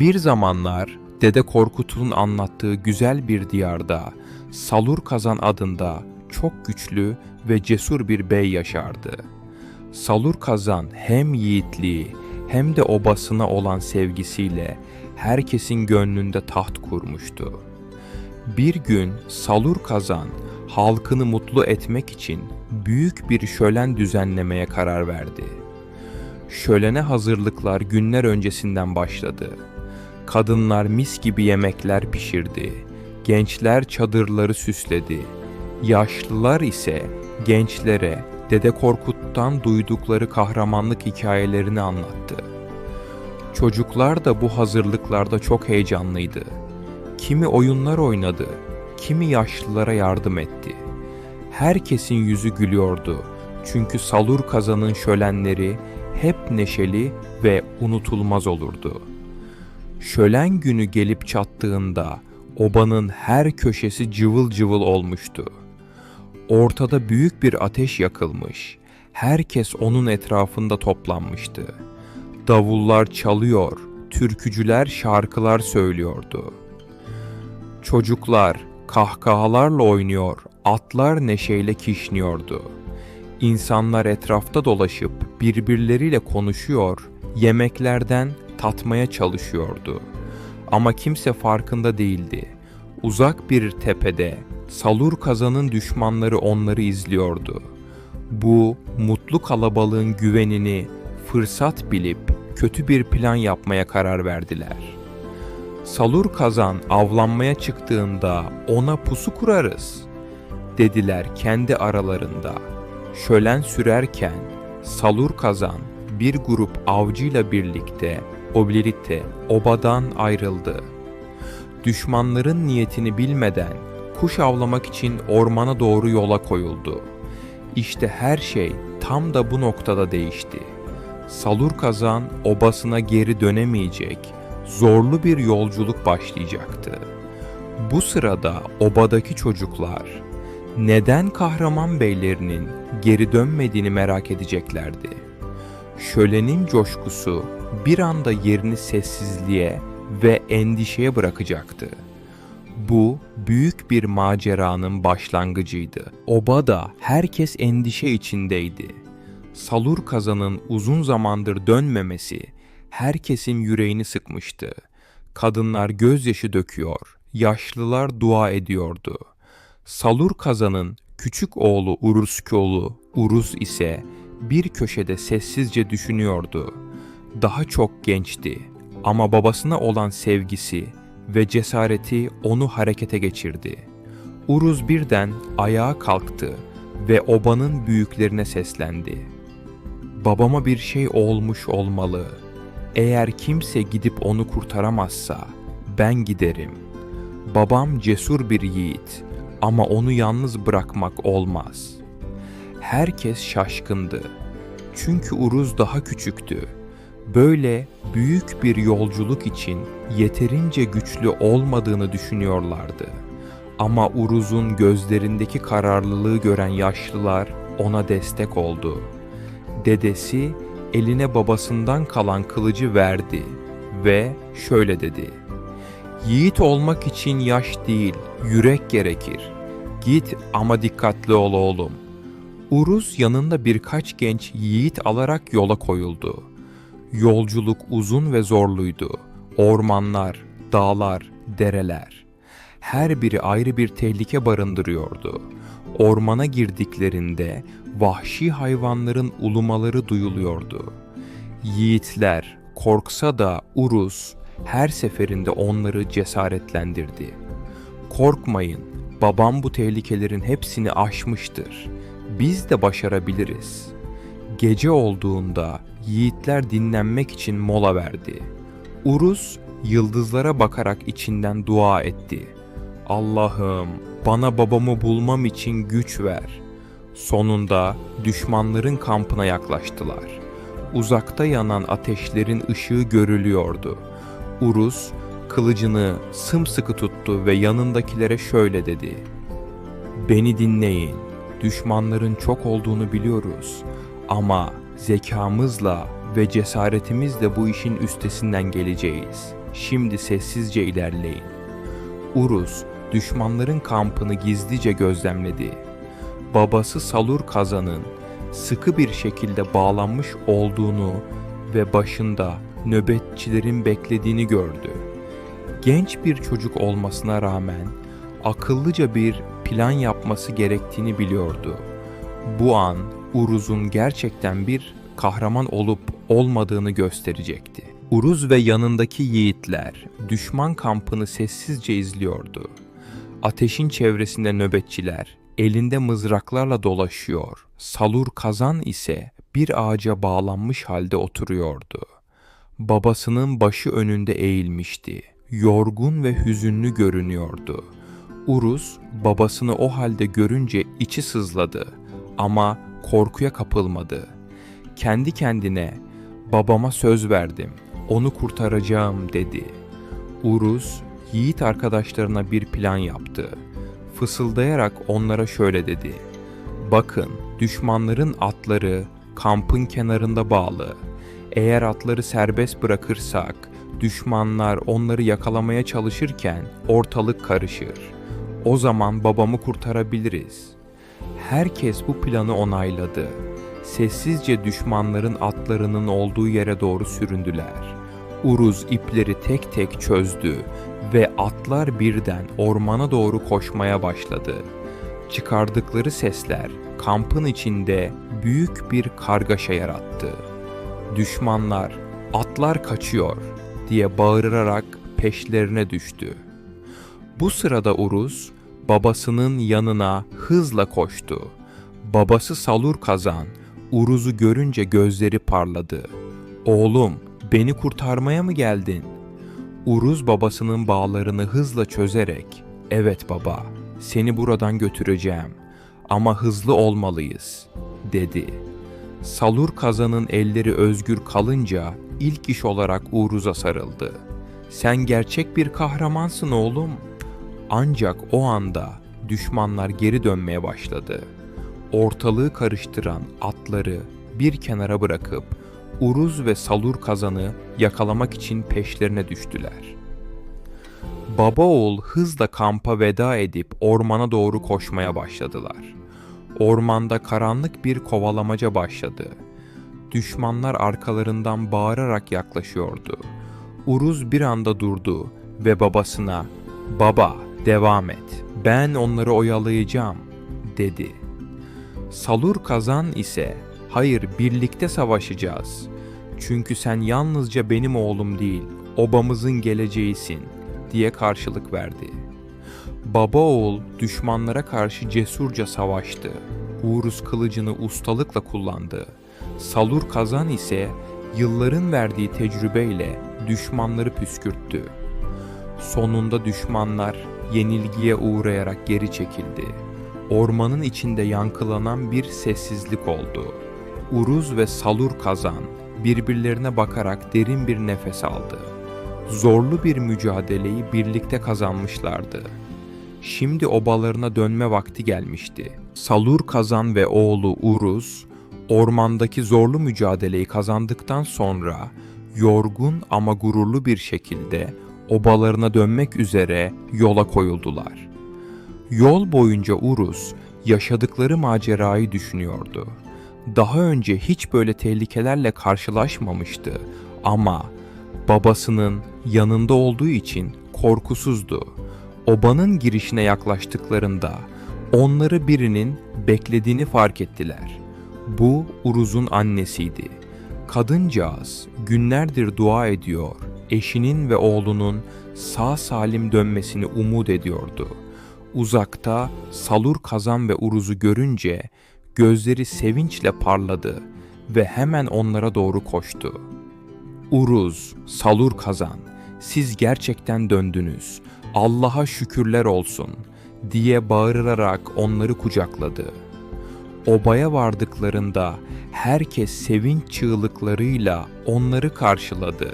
Bir zamanlar Dede Korkut'un anlattığı güzel bir diyarda Salur Kazan adında çok güçlü ve cesur bir bey yaşardı. Salur Kazan hem yiğitliği hem de obasına olan sevgisiyle herkesin gönlünde taht kurmuştu. Bir gün Salur Kazan halkını mutlu etmek için büyük bir şölen düzenlemeye karar verdi. Şölene hazırlıklar günler öncesinden başladı. Kadınlar mis gibi yemekler pişirdi. Gençler çadırları süsledi. Yaşlılar ise gençlere Dede Korkut'tan duydukları kahramanlık hikayelerini anlattı. Çocuklar da bu hazırlıklarda çok heyecanlıydı. Kimi oyunlar oynadı, kimi yaşlılara yardım etti. Herkesin yüzü gülüyordu. Çünkü Salur Kazan'ın şölenleri hep neşeli ve unutulmaz olurdu. Şölen günü gelip çattığında obanın her köşesi cıvıl cıvıl olmuştu. Ortada büyük bir ateş yakılmış. Herkes onun etrafında toplanmıştı. Davullar çalıyor, türkücüler şarkılar söylüyordu. Çocuklar kahkahalarla oynuyor, atlar neşeyle kişniyordu. İnsanlar etrafta dolaşıp birbirleriyle konuşuyor, yemeklerden tatmaya çalışıyordu. Ama kimse farkında değildi. Uzak bir tepede Salur Kazan'ın düşmanları onları izliyordu. Bu mutlu kalabalığın güvenini fırsat bilip kötü bir plan yapmaya karar verdiler. Salur Kazan avlanmaya çıktığında ona pusu kurarız dediler kendi aralarında. Şölen sürerken Salur Kazan bir grup avcıyla birlikte Oblirite obadan ayrıldı. Düşmanların niyetini bilmeden kuş avlamak için ormana doğru yola koyuldu. İşte her şey tam da bu noktada değişti. Salur Kazan obasına geri dönemeyecek, zorlu bir yolculuk başlayacaktı. Bu sırada obadaki çocuklar neden kahraman beylerinin geri dönmediğini merak edeceklerdi. Şölenin coşkusu bir anda yerini sessizliğe ve endişeye bırakacaktı. Bu büyük bir maceranın başlangıcıydı. Obada herkes endişe içindeydi. Salur kazanın uzun zamandır dönmemesi herkesin yüreğini sıkmıştı. Kadınlar gözyaşı döküyor, yaşlılar dua ediyordu. Salur kazanın küçük oğlu Uruskoğlu Urus ise bir köşede sessizce düşünüyordu. Daha çok gençti ama babasına olan sevgisi ve cesareti onu harekete geçirdi. Uruz birden ayağa kalktı ve obanın büyüklerine seslendi. Babama bir şey olmuş olmalı. Eğer kimse gidip onu kurtaramazsa ben giderim. Babam cesur bir yiğit ama onu yalnız bırakmak olmaz. Herkes şaşkındı. Çünkü Uruz daha küçüktü. Böyle büyük bir yolculuk için yeterince güçlü olmadığını düşünüyorlardı. Ama Uruz'un gözlerindeki kararlılığı gören yaşlılar ona destek oldu. Dedesi eline babasından kalan kılıcı verdi ve şöyle dedi. Yiğit olmak için yaş değil, yürek gerekir. Git ama dikkatli ol oğlum. Uruz yanında birkaç genç yiğit alarak yola koyuldu. Yolculuk uzun ve zorluydu. Ormanlar, dağlar, dereler. Her biri ayrı bir tehlike barındırıyordu. Ormana girdiklerinde vahşi hayvanların ulumaları duyuluyordu. Yiğitler korksa da Uruz her seferinde onları cesaretlendirdi. Korkmayın, babam bu tehlikelerin hepsini aşmıştır. Biz de başarabiliriz. Gece olduğunda yiğitler dinlenmek için mola verdi. Urus yıldızlara bakarak içinden dua etti. Allah'ım bana babamı bulmam için güç ver. Sonunda düşmanların kampına yaklaştılar. Uzakta yanan ateşlerin ışığı görülüyordu. Urus kılıcını sımsıkı tuttu ve yanındakilere şöyle dedi. Beni dinleyin. Düşmanların çok olduğunu biliyoruz ama zekamızla ve cesaretimizle bu işin üstesinden geleceğiz. Şimdi sessizce ilerleyin. Uruz düşmanların kampını gizlice gözlemledi. Babası Salur Kazan'ın sıkı bir şekilde bağlanmış olduğunu ve başında nöbetçilerin beklediğini gördü. Genç bir çocuk olmasına rağmen akıllıca bir plan yapması gerektiğini biliyordu. Bu an Uruz'un gerçekten bir kahraman olup olmadığını gösterecekti. Uruz ve yanındaki yiğitler düşman kampını sessizce izliyordu. Ateşin çevresinde nöbetçiler elinde mızraklarla dolaşıyor. Salur Kazan ise bir ağaca bağlanmış halde oturuyordu. Babasının başı önünde eğilmişti. Yorgun ve hüzünlü görünüyordu. Uruz babasını o halde görünce içi sızladı ama korkuya kapılmadı. Kendi kendine babama söz verdim, onu kurtaracağım dedi. Uruz yiğit arkadaşlarına bir plan yaptı. Fısıldayarak onlara şöyle dedi. Bakın düşmanların atları kampın kenarında bağlı. Eğer atları serbest bırakırsak düşmanlar onları yakalamaya çalışırken ortalık karışır. O zaman babamı kurtarabiliriz. Herkes bu planı onayladı. Sessizce düşmanların atlarının olduğu yere doğru süründüler. Uruz ipleri tek tek çözdü ve atlar birden ormana doğru koşmaya başladı. Çıkardıkları sesler kampın içinde büyük bir kargaşa yarattı. Düşmanlar atlar kaçıyor diye bağırarak peşlerine düştü. Bu sırada Uruz babasının yanına hızla koştu. Babası Salur Kazan Uruz'u görünce gözleri parladı. Oğlum beni kurtarmaya mı geldin? Uruz babasının bağlarını hızla çözerek evet baba seni buradan götüreceğim ama hızlı olmalıyız dedi. Salur Kazan'ın elleri özgür kalınca ilk iş olarak Uruz'a sarıldı. Sen gerçek bir kahramansın oğlum. Ancak o anda düşmanlar geri dönmeye başladı. Ortalığı karıştıran atları bir kenara bırakıp Uruz ve Salur Kazan'ı yakalamak için peşlerine düştüler. Baba oğul hızla kampa veda edip ormana doğru koşmaya başladılar. Ormanda karanlık bir kovalamaca başladı. Düşmanlar arkalarından bağırarak yaklaşıyordu. Uruz bir anda durdu ve babasına "Baba, devam et. Ben onları oyalayacağım." dedi. Salur Kazan ise "Hayır, birlikte savaşacağız. Çünkü sen yalnızca benim oğlum değil, obamızın geleceğisin." diye karşılık verdi. Baba oğul düşmanlara karşı cesurca savaştı. Urus kılıcını ustalıkla kullandı. Salur Kazan ise yılların verdiği tecrübeyle düşmanları püskürttü. Sonunda düşmanlar yenilgiye uğrayarak geri çekildi. Ormanın içinde yankılanan bir sessizlik oldu. Uruz ve Salur Kazan birbirlerine bakarak derin bir nefes aldı. Zorlu bir mücadeleyi birlikte kazanmışlardı. Şimdi obalarına dönme vakti gelmişti. Salur Kazan ve oğlu Uruz, ormandaki zorlu mücadeleyi kazandıktan sonra yorgun ama gururlu bir şekilde obalarına dönmek üzere yola koyuldular. Yol boyunca Uruz yaşadıkları macerayı düşünüyordu. Daha önce hiç böyle tehlikelerle karşılaşmamıştı ama babasının yanında olduğu için korkusuzdu. Obanın girişine yaklaştıklarında onları birinin beklediğini fark ettiler. Bu Uruz'un annesiydi. Kadıncağız günlerdir dua ediyor, eşinin ve oğlunun sağ salim dönmesini umut ediyordu. Uzakta Salur Kazan ve Uruz'u görünce gözleri sevinçle parladı ve hemen onlara doğru koştu. Uruz, Salur Kazan, siz gerçekten döndünüz. Allah'a şükürler olsun diye bağırarak onları kucakladı. Obaya vardıklarında herkes sevinç çığlıklarıyla onları karşıladı.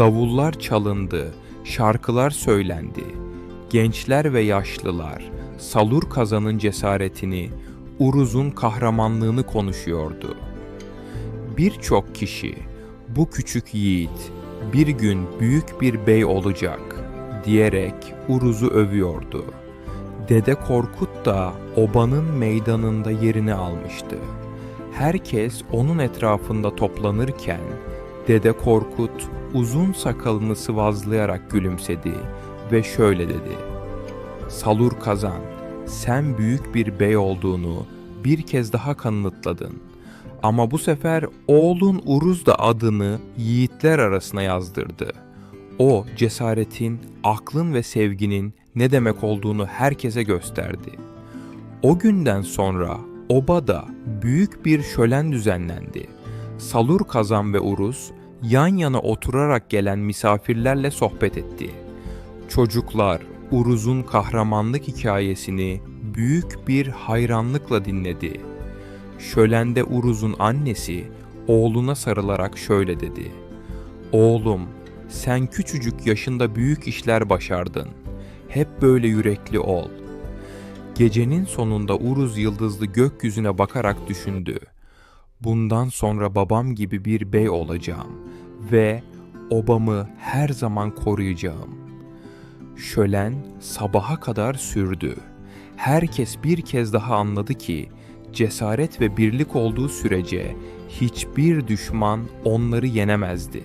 Davullar çalındı, şarkılar söylendi. Gençler ve yaşlılar Salur Kazan'ın cesaretini, Uruz'un kahramanlığını konuşuyordu. Birçok kişi bu küçük yiğit bir gün büyük bir bey olacak diyerek Uruz'u övüyordu. Dede Korkut da obanın meydanında yerini almıştı. Herkes onun etrafında toplanırken Dede Korkut uzun sakalını sıvazlayarak gülümsedi ve şöyle dedi. Salur Kazan, sen büyük bir bey olduğunu bir kez daha kanıtladın. Ama bu sefer oğlun Uruz da adını yiğitler arasına yazdırdı. O cesaretin, aklın ve sevginin ne demek olduğunu herkese gösterdi. O günden sonra obada büyük bir şölen düzenlendi. Salur Kazan ve Uruz yan yana oturarak gelen misafirlerle sohbet etti. Çocuklar Uruz'un kahramanlık hikayesini büyük bir hayranlıkla dinledi. Şölende Uruz'un annesi oğluna sarılarak şöyle dedi. Oğlum, sen küçücük yaşında büyük işler başardın. Hep böyle yürekli ol. Gecenin sonunda Uruz yıldızlı gökyüzüne bakarak düşündü. Bundan sonra babam gibi bir bey olacağım ve obamı her zaman koruyacağım. Şölen sabaha kadar sürdü. Herkes bir kez daha anladı ki cesaret ve birlik olduğu sürece hiçbir düşman onları yenemezdi.